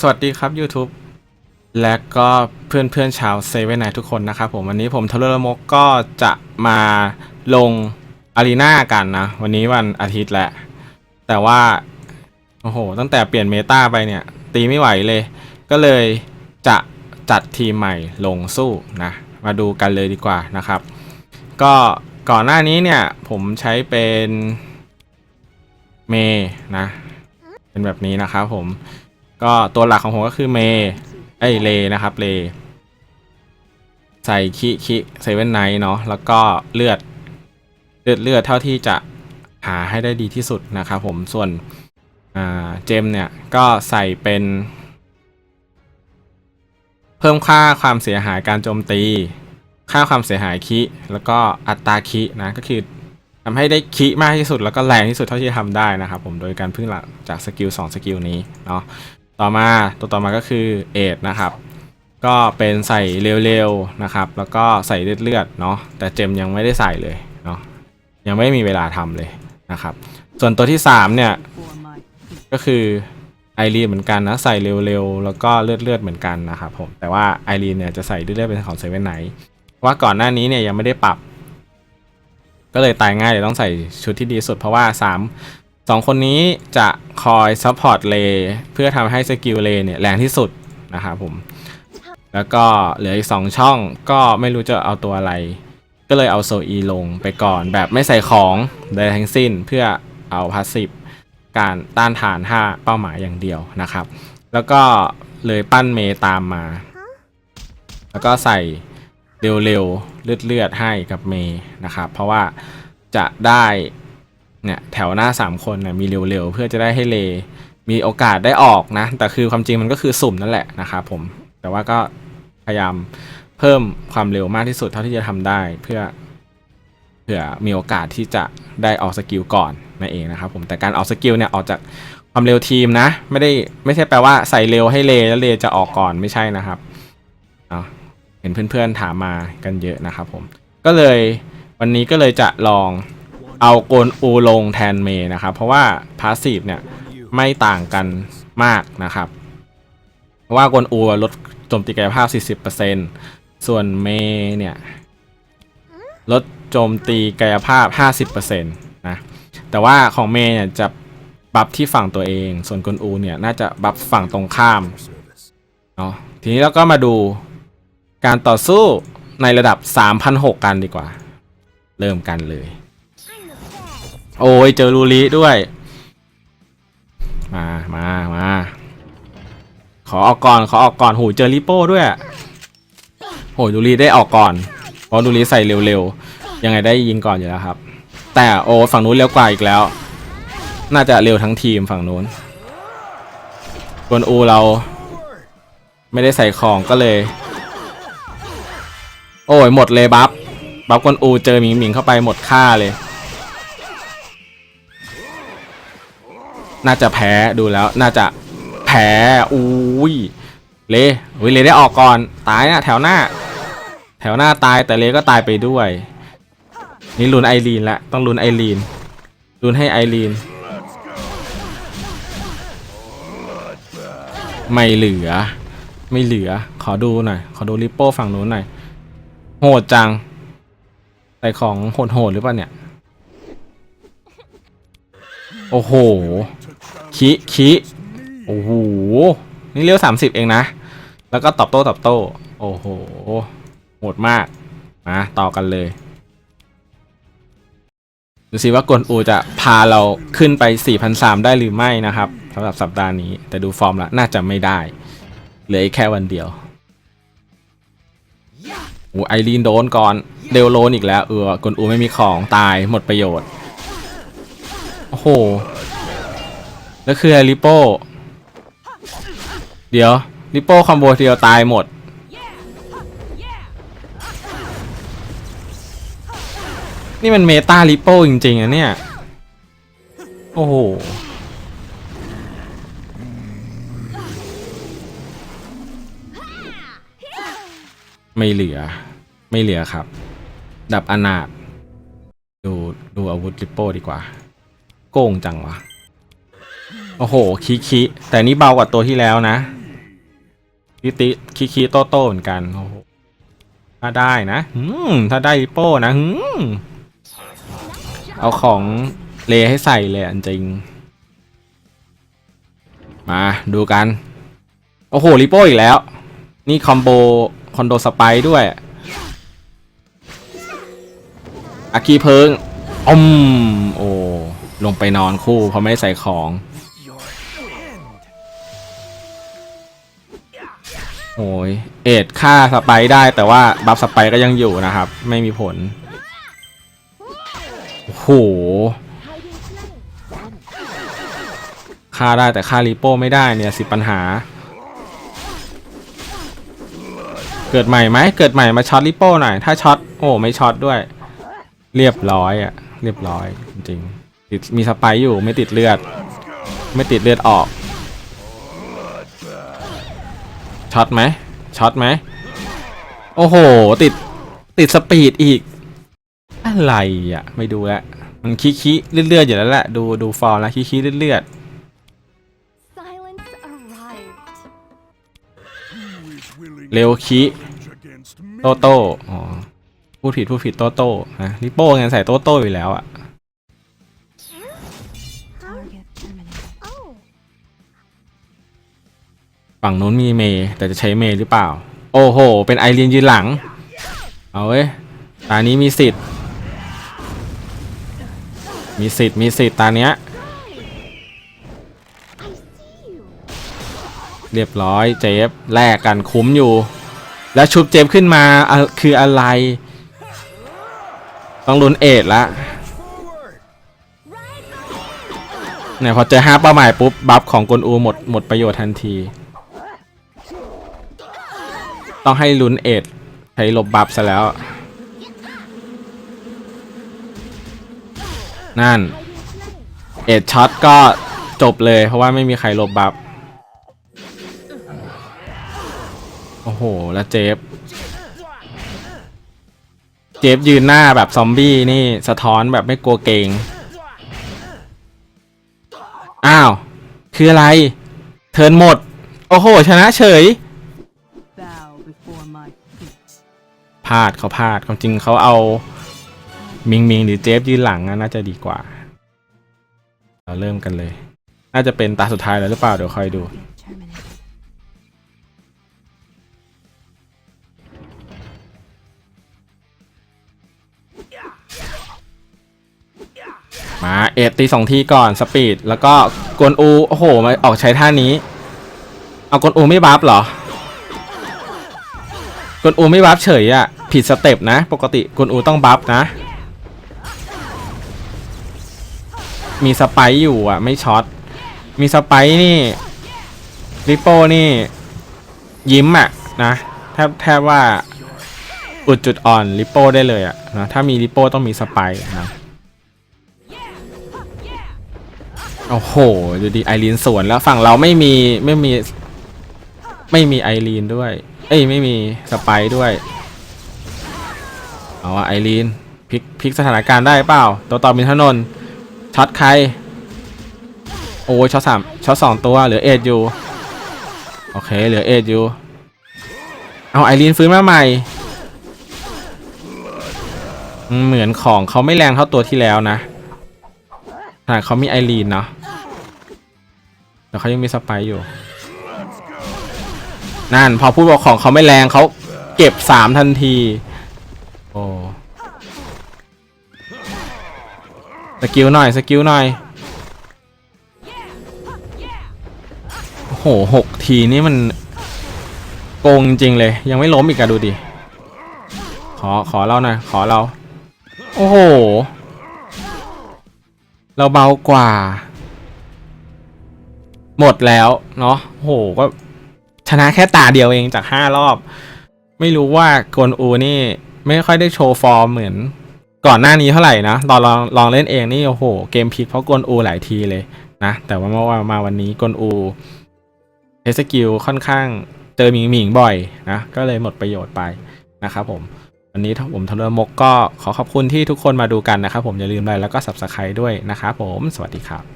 สวัสดีครับ YouTube และก็เพื่อนเพื่อนๆชาวเซเว่นไนทุกคนนะครับผมวันนี้ผมทเลอร์มกก็จะมาลงอารีนากันนะ วันนี้วันอาทิตย์แหละ แต่ว่า โอ้โห ตั้งแต่เปลี่ยนเมตาไปเนี่ย ตีไม่ไหวเลย ก็เลยจะจัดทีมใหม่ลงสู้นะ มาดูกันเลยดีกว่านะครับ ก็ก่อนหน้านี้เนี่ย ผมใช้เป็นเมนะ เป็นแบบนี้นะครับผม ก็ตัวหลักของผมก็คือเมย์ไอยเลนะครับเลใส่คิคิเซเว่นไนท์เนาะแล้วก็เลือดเลือดเลือดเท่าที่จะหาให้ได้ดีที่สุดนะครับผมส่วนเจมเนี่ยก็ใส่เป็น เพิ่มค่าความเสียหายการโจมตี ค่าความเสียหายคิแล้วก็อัตราคินะก็คือทำให้ได้คิมากที่สุดแล้วก็แรงที่สุดเท่าที่จะทำได้นะครับผมโดยการพึ่งหลักจากสกิล2สกิลนี้เนาะ ต่อมาตัวต่อมาก็คือเอทนะครับ ก็เป็นใส่เร็วๆนะครับ แล้วก็ใส่เลือดๆเนาะแต่เจมยังไม่ได้ใส่เลยเนาะยังไม่มีเวลาทำเลยนะครับ ส่วนตัวที่ 3 เนี่ย ก็คือไอรีนเหมือนกันนะใส่เร็วๆ แล้วก็เลือดๆเหมือนกันนะครับผมแต่ว่าไอรีนเนี่ยจะใส่เลือดๆเป็นของเซเว่นไนว่าก่อนหน้านี้เนี่ยยังไม่ได้ปรับ ก็เลยตายง่ายเลยต้องใส่ชุดที่ดีสุดเพราะว่า 3 สองคนนี้จะคอยซัพพอร์ตเลเพื่อทำให้สกิลเลเนี่ยแรงที่สุดนะครับผม แล้วก็เหลืออีก 2 ช่องก็ไม่รู้จะเอาตัวอะไร ก็เลยเอาโซอีลงไปก่อนแบบไม่ใส่ของใดทั้งสิ้นเพื่อเอาพาสซีฟการต้านทาน 5 เป้าหมายอย่างเดียวนะครับ แล้วก็เลยปั้นเมตามมา แล้วก็ใส่เร็วๆเลือดๆให้กับเมนะครับ เพราะว่าจะได้ เนี่ยแถวหน้า 3 คนนะมีเร็วๆ เพื่อจะได้ให้เลมีโอกาสได้ออกนะ แต่คือความจริงมันก็คือสุ่มนั่นแหละนะครับผม แต่ว่าก็พยายามเพิ่มความเร็วมากที่สุดเท่าที่จะทำได้เพื่อเผื่อมีโอกาสที่จะได้ออกสกิลก่อนนั่นเองนะครับผมแต่การออกสกิลเนี่ยออกจากความเร็วทีมนะ ไม่ได้ไม่ใช่แปลว่าใส่เร็วให้เลแล้วเลจะออกก่อนไม่ใช่นะครับเห็นเพื่อนๆถามมากันเยอะนะครับผมก็เลยวันนี้ก็เลยจะลอง เอาโกนอูลงแทนเมนะครับ เพราะว่าพาสซีฟเนี่ยไม่ต่างกันมากนะครับเพราะว่าโกนอูลดโจมตีกายภาพ 40%ส่วนเมเนี่ยลดโจมตีกายภาพ 50%นะแต่ว่าของเมเนี่ยจะบัฟที่ฝั่งตัวเอง ส่วนกนอูเนี่ยน่าจะบัฟฝั่งตรงข้ามเนาะทีนี้เราก็มาดูการต่อสู้ในระดับ3,600กันดีกว่า เริ่มกันเลย โอ้ยเจอลูริด้วย มามามาขอออกก่อนขอออกก่อนโหเจอริโป้ด้วยโหลูริได้ออกก่อนเพราะลูริใส่เร็วๆ ยังไงได้ยิงก่อนอยู่แล้วครับ แต่โอ้ฝั่งนู้นเร็วกว่าอีกแล้ว น่าจะเร็วทั้งทีมฝั่งนู้นกวนอูเราไม่ได้ใส่ของก็เลย โอ้ยหมดเลยบัฟบัฟกวนอูเจอหมิงหมิงเข้าไปหมดค่าเลย น่าจะแพ้ดูแล้วน่าจะแพ้อุ้ยเลอุ้ยเลได้ออกก่อนตายนะแถวหน้า แถวหน้าตายแต่เลก็ตายไปด้วย นี่ลุนไอรีนละต้องลุนไอรีนลุนให้ไอรีนไม่เหลือ ไม่เหลือ ขอดูหน่อย ขอดูริปโป้ฝั่งนู้นหน่อย โหดจัง ใส่ของโหดๆหรือเปล่าเนี่ย โอ้โห คิคิโอ้โห นี่เลี้ยวสามสิบเองนะ แล้วก็ตอบโต้ตอบโต้ โอ้โห โหดมาก มาต่อกันเลย ดูสิว่ากวนอูจะพาเราขึ้นไป4,300ได้หรือไม่นะครับสำหรับสัปดาห์นี้ แต่ดูฟอร์มแล้วน่าจะไม่ได้ เหลืออีกแค่วันเดียวโอ้ไอรีนโดนก่อน เดลโลนอีกแล้ว เออกวนอูไม่มีของตายหมดประโยชน์ โอ้โห แล้วคือลิโป้ เดี๋ยวลิโป้คอมโบเดียวตายหมด นี่มันเมตาลิโป้จริงๆอะเนี่ย โอ้โหไม่เหลือ ไม่เหลือครับ ดับอนาถดูดูอาวุธลิโป้ดีกว่า โกงจังวะ โอ้โหคิคิแต่นี่เบากว่าตัวที่แล้วนะคิติคิคิโตโต้เหมือนกันโอ้โหถ้าได้นะอืมถ้าได้ริโป้นะอืมเอาของเลให้ใส่เลยอันจริง มาดูกัน โอ้โหริโป้อีกแล้ว นี่คอมโบคอนโดสไปด้วยอากีเพิงอมโอ้ลงไปนอนคู่เพราะไม่ได้ใส่ของ โอ้ยเอ็ดฆ่าสไปได้แต่ว่าบัฟสไปก็ยังอยู่นะครับ ไม่มีผล โอ้โหฆ่าได้แต่ฆ่ารีโป้ไม่ได้เนี่ยสิปัญหา เกิดใหม่ไหมเกิดใหม่มาช็อตรีโป้หน่อย ถ้าช็อตโอ้ไม่ช็อตด้วย เรียบร้อยอะเรียบร้อยจริงติดมีสไปอยู่ไม่ติดเลือด ไม่ติดเลือดออก ช็อตไหมช็อตไหมโอ้โห ติดติดสปีดอีก อะไรอะ ไม่ดูแล้วมันขี้ขี้เลือดๆอยู่แล้วแหละดูดูฟอร์มแล้วขี้ขี้เลือด Silence arrived. ๆเร็วขี้โตโต้อ๋อพูดผิดพูดผิดโตโต้นะลิโป้ไงใส่โตโต้อยู่แล้วอะ ฝั่งนู้นมีเมย์แต่จะใช้เมย์หรือเปล่า โอ้โห เป็นไอรีนยืนหลัง เอาเว้ย ตานี้มีสิทธิ์ มีสิทธิ์ มีสิทธิ์ตาเนี้ย เรียบร้อยเจฟแลกกันคุ้มอยู่ แล้วชุบเจฟขึ้นมาคืออะไร ต้องลุ้นเอ็ดละเนี่ยพอเจอห้าเป้าหมายปุ๊บ บัฟของกลอูหมดหมดประโยชน์ทันที ต้องให้ลุ้นเอ็ดใช้ลบบัฟซะแล้ว นั่น เอ็ดช็อตก็จบเลยเพราะว่าไม่มีใครลบบัฟ โอ้โห แล้วเจฟ เจฟยืนหน้าแบบซอมบี้นี่สะท้อนแบบไม่กลัวเกง อ้าว คืออะไร เทิร์นหมด โอ้โห ชนะเฉย พลาดเขาพลาดความจริงเขาเอามิงมิงหรือเจฟยืนหลังน่าจะดีกว่า เราเริ่มกันเลย น่าจะเป็นตาสุดท้ายแล้วหรือเปล่าเดี๋ยวคอยดูมาเอ็ดตีสองทีก่อนสปีดแล้วก็กวนอูโอ้โหมาออกใช้ท่านี้ เอากวนอูไม่บัฟเหรอกวนอูไม่บัฟเฉยอะ ผิดสเต็ปนะ ปกติกวนอูต้องบัฟนะ มีสไปอยู่อะ ไม่ช็อต มีสไปนี่ริปโป้นี่ ยิ้มอะนะแทบแทบว่าอุดจุดอ่อนริปโป้ได้เลยอะนะถ้ามีริปโป้ต้องมีสไปนะโอ้โห ดูดิไอรีนสวนแล้วฝั่งเราไม่มีไม่มี ไม่มีไอรีนด้วย เอ้ยไม่มีสไปด้วย เอาอะไอรีนพลิกพลิกสถานการณ์ได้เปล่าตัวต่อมินทนนช็อตใคร โอ้ช็อตสามช็อตสองตัวเหลือเอ็ดอยู่ โอเคเหลือเอ็ดอยู่ เอาไอรีนฟื้นมาใหม่ เหมือนของเขาไม่แรงเท่าตัวที่แล้วนะขนาดเขามีไอรีนเนาะแต่เขายังมีสไปร์อยู่ นั่นพอพูดว่าของเขาไม่แรงเขาเก็บสามทันที อ้สกิลหน่อยสกิลหน่อยโอ้โหหกทีนี่มันโกงจริงเลย ยังไม่ล้มอีกอะดูดิ ขอขอเราหน่อยขอเรา โอ้โห เราเบากว่า หมดแล้วเนาะโหก็ชนะแค่ตาเดียวเองจากห้ารอบ ไม่รู้ว่ากวนอูนี่ ไม่ค่อยได้โชว์ฟอร์มเหมือนก่อนหน้านี้เท่าไหร่นะตอนลองลองเล่นเองนี่โอ้โห เกมพลิกเพราะกวนอูหลายทีเลยนะ แต่ว่าเมื่อวามาวันนี้กวนอูเอสกิลค่อนข้างเจอหมิงหมิงบ่อยนะ ก็เลยหมดประโยชน์ไปนะครับผม วันนี้ผมทำเรือมกก็ขอขอบคุณที่ทุกคนมาดูกันนะครับผมอย่าลืมไลค์แล้วก็ subscribe ด้วยนะครับผมสวัสดีครับ